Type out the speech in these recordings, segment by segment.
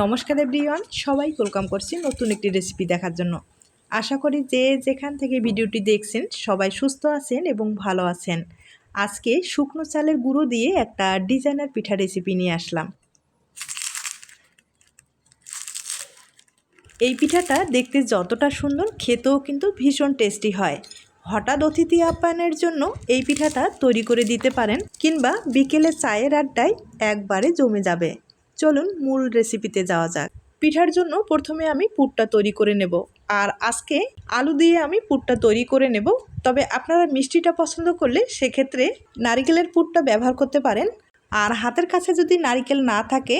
নমস্কার এভরিওয়ান সবাই ওয়েলকাম করছি নতুন একটি রেসিপি দেখার জন্য। আশা করি যে যেখান থেকে ভিডিওটি দেখছেন, সবাই সুস্থ আছেন এবং ভালো আছেন। আজকে শুকনো চালের গুঁড়ো দিয়ে একটা ডিজাইনার পিঠা রেসিপি নিয়ে আসলাম। এই পিঠাটা দেখতে যতটা সুন্দর, খেতেও কিন্তু ভীষণ টেস্টি হয়। হঠাৎ অতিথি আপ্যায়নের জন্য এই পিঠাটা তৈরি করে দিতে পারেন, কিংবা বিকেলে চায়ের আড্ডায় একবারে জমে যাবে। চলুন মূল রেসিপিতে যাওয়া যাক। পিঠার জন্য প্রথমে আমি পুরটা তৈরি করে নেব। আর আজকে আলু দিয়ে আমি পুরটা তৈরি করে নেব। তবে আপনারা মিষ্টিটা পছন্দ করলে সেক্ষেত্রে নারিকেলের পুরটা ব্যবহার করতে পারেন। আর হাতের কাছে যদি নারিকেল না থাকে,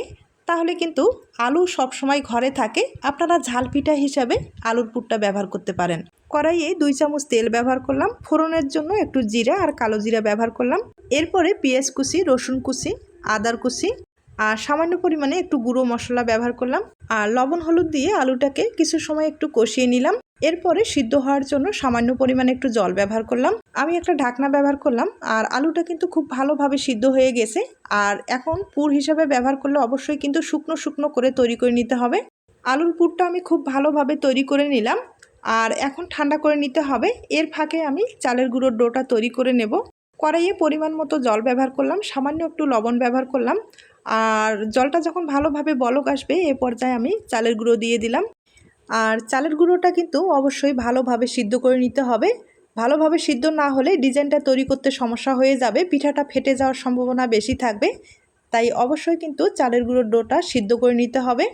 তাহলে কিন্তু আলু সব সময় ঘরে থাকে। আপনারা ঝাল পিঠা হিসাবে আলুর পুরটা ব্যবহার করতে পারেন। কড়াইয়ে দুই চামচ তেল ব্যবহার করলাম। ফোড়নের জন্য একটু জিরা আর কালো জিরা ব্যবহার করলাম। এরপরে পেঁয়াজ কুচি, রসুন কুচি, আদার কুচি আর সামান্য পরিমাণে একটু গুঁড়ো মশলা ব্যবহার করলাম। আর লবণ হলুদ দিয়ে আলুটাকে কিছু সময় একটু কষিয়ে নিলাম। এরপরে সিদ্ধ হওয়ার জন্য সামান্য পরিমাণে একটু জল ব্যবহার করলাম। আমি একটা ঢাকনা ব্যবহার করলাম আর আলুটা কিন্তু খুব ভালোভাবে সিদ্ধ হয়ে গেছে। আর এখন পুর হিসাবে ব্যবহার করলে অবশ্যই কিন্তু শুকনো শুকনো করে তৈরি করে নিতে হবে। আলুর পুরটা আমি খুব ভালোভাবে তৈরি করে নিলাম। আর এখন ঠান্ডা করে নিতে হবে। এর ফাঁকে আমি চালের গুঁড়োর ডোটা তৈরি করে নেব। কড়াইয়ে পরিমাণ মতো জল ব্যবহার করলাম। সামান্য একটু লবণ ব্যবহার করলাম। আর জলটা যখন ভালোভাবে বলক আসবে, এ পর্যায়ে আমি চালের গুঁড়ো দিয়ে দিলাম। আর চালের গুঁড়োটা কিন্তু অবশ্যই ভালোভাবে সিদ্ধ করে নিতে হবে। ভালোভাবে সিদ্ধ না হলে ডিজাইনটা তৈরি করতে সমস্যা হয়ে যাবে, পিঠাটা ফেটে যাওয়ার সম্ভাবনা বেশি থাকবে। তাই অবশ্যই কিন্তু চালের গুঁড়োর ডোটা সিদ্ধ করে নিতে হবে।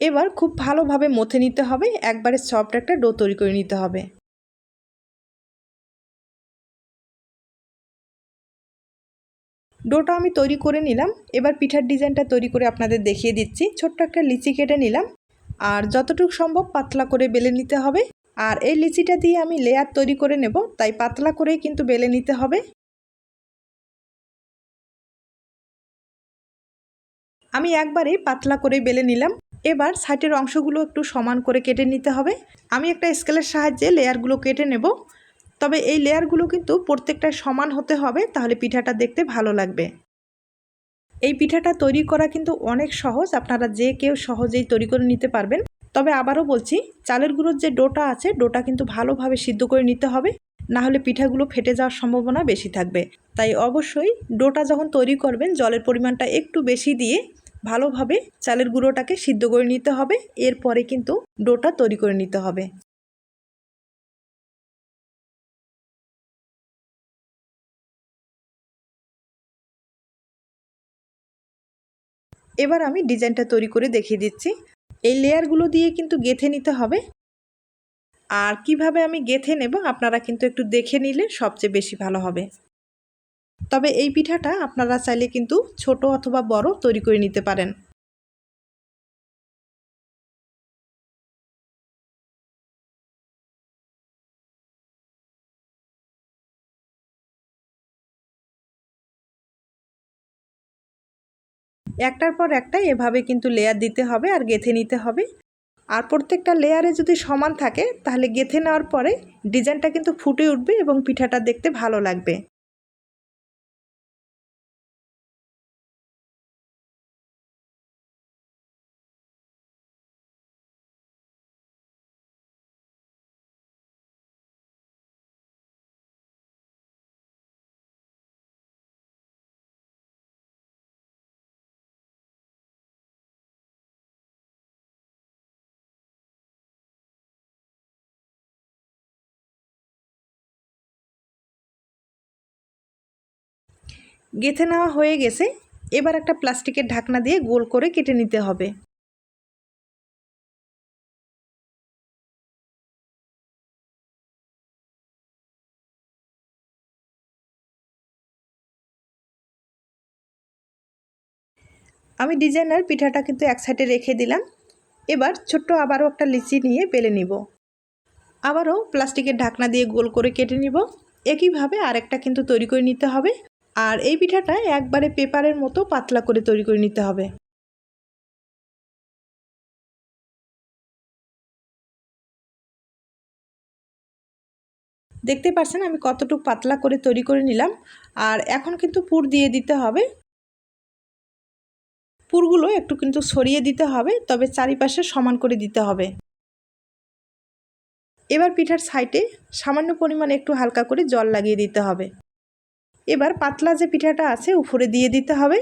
এবার খুব ভালোভাবে মথে নিতে হবে, একবারে সফট একটা ডো তৈরি করে নিতে হবে। ডোটা আমি তৈরি করে নিলাম। এবার পিঠার ডিজাইনটা তৈরি করে আপনাদের দেখিয়ে দিচ্ছি। ছোট্ট একটা লিচি কেটে নিলাম। আর যতটুকু সম্ভব পাতলা করে বেলে নিতে হবে। আর এই লিচিটা দিয়ে আমি লেয়ার তৈরি করে নেব। তাই পাতলা করেই কিন্তু বেলে নিতে হবে। আমি একবারেই পাতলা করে বেলে নিলাম। এবার সাইটের অংশগুলো একটু সমান করে কেটে নিতে হবে। আমি একটা স্কেলের সাহায্যে লেয়ারগুলো কেটে নেব। তবে এই লেয়ারগুলো কিন্তু প্রত্যেকটা সমান হতে হবে, তাহলে পিঠাটা দেখতে ভালো লাগবে। এই পিঠাটা তৈরি করা কিন্তু অনেক সহজ, আপনারা যে কেউ সহজেই তৈরি করে নিতে পারবেন। তবে আবারও বলছি, চালের গুঁড়োর যে ডোটা আছে, ডোটা কিন্তু ভালোভাবে সিদ্ধ করে নিতে হবে না হলে পিঠাগুলো ফেটে যাওয়ার সম্ভাবনা বেশি থাকবে। তাই অবশ্যই ডোটা যখন তৈরি করবেন, জলের পরিমাণটা একটু বেশি দিয়ে ভালোভাবে চালের গুঁড়োটাকে সিদ্ধ করে নিতে হবে, এরপরে কিন্তু ডোটা তৈরি করে নিতে হবে। এবার আমি ডিজাইনটা তৈরি করে দেখিয়ে দিচ্ছি। এই লেয়ারগুলো দিয়ে কিন্তু গেথে নিতে হবে। আর কীভাবে আমি গেথে নেব আপনারা কিন্তু একটু দেখে নিলে সবচেয়ে বেশি ভালো হবে। তবে এই পিঠাটা আপনারা চাইলে কিন্তু ছোট অথবা বড় তৈরি করে নিতে পারেন। একটার পর একটা এভাবে কিন্তু লেয়ার দিতে হবে আর গেথে নিতে হবে। আর প্রত্যেকটা লেয়ারে যদি সমান থাকে, তাহলে গেথে নেওয়ার পরে ডিজাইনটা কিন্তু ফুটে উঠবে এবং পিঠাটা দেখতে ভালো লাগবে। গেথে নেওয়া হয়ে গেছে। এবার একটা প্লাস্টিকের ঢাকনা দিয়ে গোল করে কেটে নিতে হবে। আমি ডিজাইনার পিঠাটা কিন্তু এক সাইডে রেখে দিলাম। এবার ছোট্ট আবারও একটা লিচি নিয়ে বেলে নিব। আবারও প্লাস্টিকের ঢাকনা দিয়ে গোল করে কেটে নিব। একইভাবে আরেকটা কিন্তু তৈরি করে নিতে হবে। আর এই পিঠাটা একবারে পেপারের মতো পাতলা করে তৈরি করে নিতে হবে। দেখতে পাচ্ছেন আমি কতটুকু পাতলা করে তৈরি করে নিলাম। আর এখন কিন্তু পুর দিয়ে দিতে হবে। পুরগুলো একটু কিন্তু সরিয়ে দিতে হবে, তবে চারিপাশে সমান করে দিতে হবে। এবার পিঠার সাইডে সামান্য পরিমাণে একটু হালকা করে জল লাগিয়ে দিতে হবে। এবার পাতলা যে পিঠাটা আছে উপরে দিয়ে দিতে হবে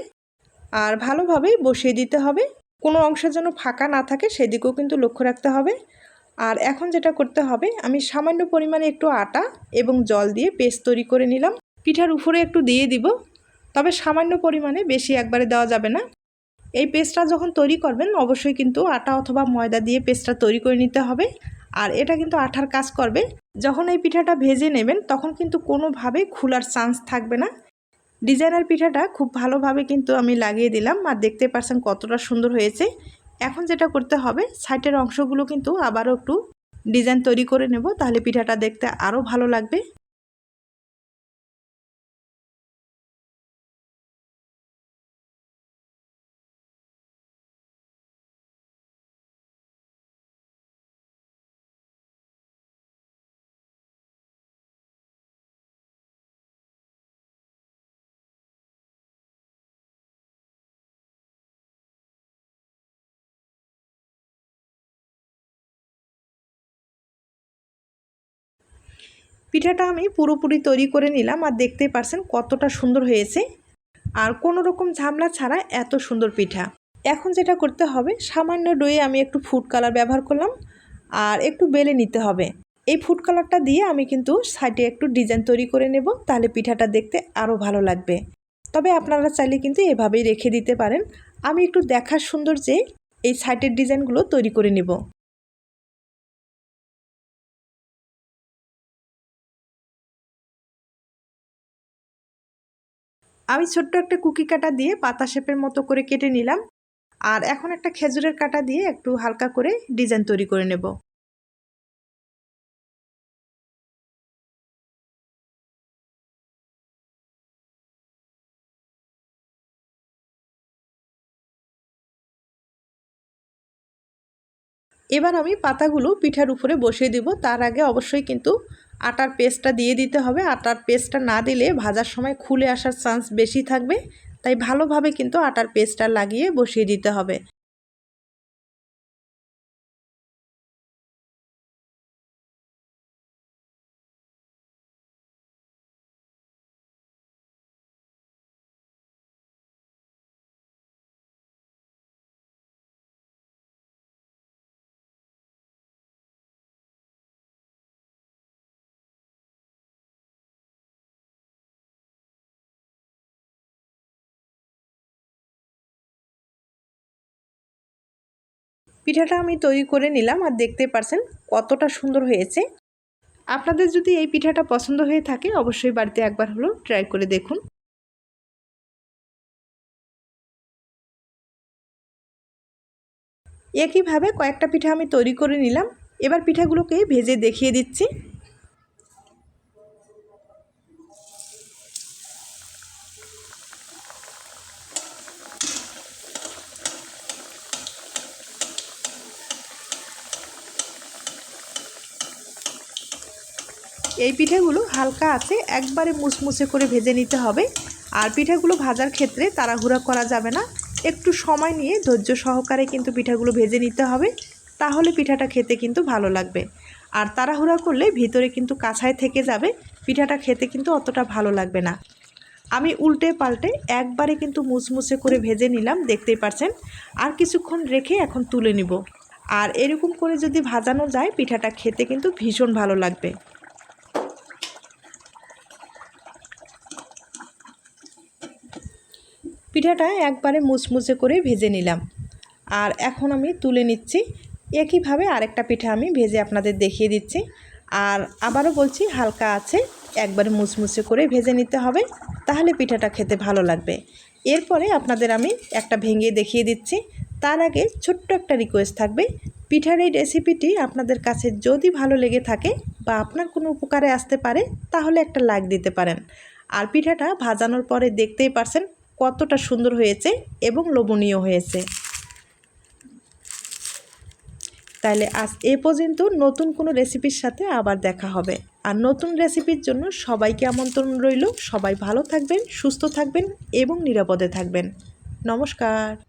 আর ভালোভাবে বসিয়ে দিতে হবে। কোনো অংশের যেন ফাঁকা না থাকে সেদিকেও কিন্তু লক্ষ্য রাখতে হবে। আর এখন যেটা করতে হবে, আমি সামান্য পরিমাণে একটু আটা এবং জল দিয়ে পেস্ট তৈরি করে নিলাম। পিঠার উপরে একটু দিয়ে দিব, তবে সামান্য পরিমাণে বেশি একবারে দেওয়া যাবে না। এই পেস্টটা যখন তৈরি করবেন, অবশ্যই কিন্তু আটা অথবা ময়দা দিয়ে পেস্টটা তৈরি করে নিতে হবে। আর এটা কিন্তু আঠার কাজ করবে। যখন এই পিঠাটা ভেজে নেবেন, তখন কিন্তু কোনোভাবে খোলার চান্স থাকবে না। ডিজাইনার পিঠাটা খুব ভালোভাবে কিন্তু আমি লাগিয়ে দিলাম আর দেখতে পারছেন কতটা সুন্দর হয়েছে। এখন যেটা করতে হবে সাইটের অংশগুলো কিন্তু আবারও একটু ডিজাইন তৈরি করে নেব, তাহলে পিঠাটা দেখতে আরও ভালো লাগবে। পিঠাটা আমি পুরোপুরি তৈরি করে নিলাম আর দেখতেই পারছেন কতটা সুন্দর হয়েছে। আর কোনো রকম ঝামলা ছাড়া এত সুন্দর পিঠা। এখন যেটা করতে হবে, সামান্য ডয়ে আমি একটু ফুড কালার ব্যবহার করলাম আর একটু বেলে নিতে হবে। এই ফুড কালারটা দিয়ে আমি কিন্তু সাইডে একটু ডিজাইন তৈরি করে নেব, তাহলে পিঠাটা দেখতে আরও ভালো লাগবে। তবে আপনারা চাইলে কিন্তু এভাবেই রেখে দিতে পারেন। আমি একটু দেখার সুন্দর যে এই সাইটের ডিজাইনগুলো তৈরি করে নেব। আমি ছোট্ট একটা কুকি কাটা দিয়ে পাতা শেপের মতো করে কেটে নিলাম। আর এখন একটা খেজুরের কাটা দিয়ে একটু হালকা করে ডিজাইন তৈরি করে নেব। এবার আমি পাতাগুলো পিঠার উপরে বসিয়ে দিব। তার আগে অবশ্যই কিন্তু আটার পেস্টটা দিয়ে দিতে হবে। আটার পেস্টটা না দিলে ভাজার সময় খুলে আসার চান্স বেশি থাকবে। তাই ভালোভাবে কিন্তু আটার পেস্টটা লাগিয়ে বসিয়ে দিতে হবে। পিঠাটা আমি তৈরি করে নিলাম আর দেখতে পারছেন কতটা সুন্দর হয়েছে। আপনাদের যদি এই পিঠাটা পছন্দ হয়ে থাকে অবশ্যই বাড়িতে একবার হলো ট্রাই করে দেখুন। একইভাবে কয়েকটা পিঠা আমি তৈরি করে নিলাম। এবার পিঠাগুলোকে ভেজে দেখিয়ে দিচ্ছি। এই পিঠাগুলো হালকা আছে, একবারে মুসমুসে করে ভেজে নিতে হবে। আর পিঠাগুলো ভাজার ক্ষেত্রে তাড়াহুড়া করা যাবে না। একটু সময় নিয়ে ধৈর্য সহকারে কিন্তু পিঠাগুলো ভেজে নিতে হবে, তাহলে পিঠাটা খেতে কিন্তু ভালো লাগবে। আর তাড়াহুড়া করলে ভিতরে কিন্তু কাছায় থেকে যাবে, পিঠাটা খেতে কিন্তু অতটা ভালো লাগবে না। আমি উল্টে পাল্টে একবারে কিন্তু মুসমুসে করে ভেজে নিলাম, দেখতেই পাচ্ছেন আর কিছুক্ষণ রেখে এখন তুলে নিব। আর এরকম করে যদি ভাজানো যায়, পিঠাটা খেতে কিন্তু ভীষণ ভালো লাগবে। পিঠাটা একবারে মুচমুচে করে ভেজে নিলাম। আর এখন আমি তুলে নিচ্ছি। একইভাবে আরেকটা পিঠা আমি ভেজে আপনাদের দেখিয়ে দিচ্ছি। আর আবারও বলছি, হালকা আছে, একবারে মুচমুচে করে ভেজে নিতে হবে, তাহলে পিঠাটা খেতে ভালো লাগবে। এরপরে আপনাদের আমি একটা ভেঙে দেখিয়ে দিচ্ছি। তার আগে ছোট্ট একটা রিকোয়েস্ট থাকবে। পিঠার এই রেসিপিটি আপনাদের কাছে যদি ভালো লেগে থাকে বা আপনার কোনো উপকারে আসতে পারে, তাহলে একটা লাইক দিতে পারেন। আর পিঠাটা ভাজানোর পরে দেখতেই পারছেন কতটা সুন্দর হয়েছে এবং লোভনীয় হয়েছে। তাহলে আজ এ পর্যন্ত নতুন কোনো রেসিপির সাথে আবার দেখা হবে। আর নতুন রেসিপির জন্য সবাইকে আমন্ত্রণ রইল। সবাই ভালো থাকবেন, সুস্থ থাকবেন এবং নিরাপদে থাকবেন। নমস্কার।